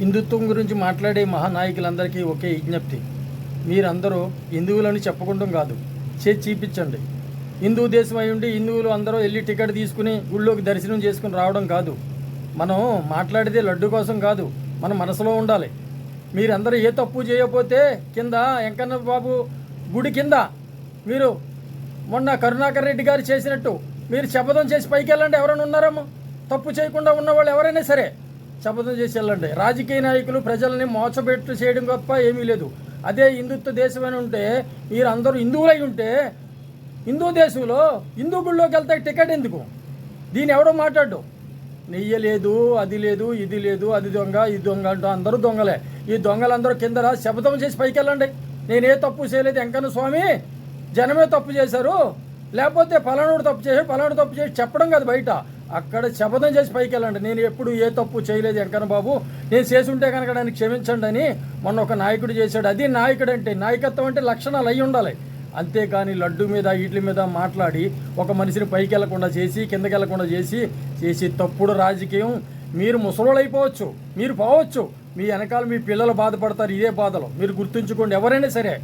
హిందుత్వం గురించి మాట్లాడే మహానాయకులందరికీ ఒకే విజ్ఞప్తి. మీరందరూ హిందువులని చెప్పకుండా కాదు చేసి చూపించండి. హిందూ దేశం అయి ఉండి హిందువులు అందరూ వెళ్ళి టికెట్ తీసుకుని గుళ్ళోకి దర్శనం చేసుకుని రావడం కాదు. మనం మాట్లాడేది లడ్డు కోసం కాదు మన మనసులో ఉండాలి. మీరందరూ ఏ తప్పు చేయకపోతే కింద వెంకన్న బాబు గుడి కింద మీరు మొన్న కరుణాకర్ రెడ్డి గారు చేసినట్టు మీరు శపథం చేసి పైకి వెళ్ళండి ఎవరైనా ఉన్నారేమో. తప్పు చేయకుండా ఉన్న వాళ్ళు ఎవరైనా సరే శపథం చేసి వెళ్ళండి రాజకీయ నాయకులు ప్రజల్ని మోసపెట్టు చేయడం గొప్ప ఏమీ లేదు. అదే హిందుత్వ దేశమని ఉంటే మీరు అందరూ హిందువులై ఉంటే హిందూ దేశంలో హిందూ గుళ్ళోకి వెళ్తే టికెట్ ఎందుకు? దీని ఎవడో మాట్లాడు నెయ్యి లేదు అది లేదు ఇది లేదు అది దొంగ ఇది దొంగ అంటూ అందరూ దొంగలే. ఈ దొంగలందరూ కింద శపథం చేసి పైకి వెళ్ళండి నేనే తప్పు చేయలేదు వెంకన్న స్వామి. జనమే తప్పు చేశారు. లేకపోతే ఫలానుడు తప్పు చేసి ఫలానుడు తప్పు చేసి చెప్పడం కాదు బయట. అక్కడ శపథం చేసి పైకి వెళ్ళండి. నేను ఎప్పుడు ఏ తప్పు చేయలేదు వెంకన్న బాబు. నేను చేసి ఉంటే కనుక నన్ను క్షమించండి అని మొన్న ఒక నాయకుడు చేశాడు. అది నాయకుడు అంటే నాయకత్వం అంటే లక్షణాలు అయి ఉండాలి. అంతేకాని లడ్డు మీద ఇడ్లీ మీద మాట్లాడి ఒక మనిషిని పైకి వెళ్ళకుండా చేసి కిందకి వెళ్ళకుండా చేసి చేసి తప్పుడు రాజకీయం మీరు ముసలోళ్ళు అయిపోవచ్చు మీరు పోవచ్చు. మీ వెనకాల మీ పిల్లలు బాధపడతారు ఇదే బాధలు. మీరు గుర్తుంచుకోండి ఎవరైనా సరే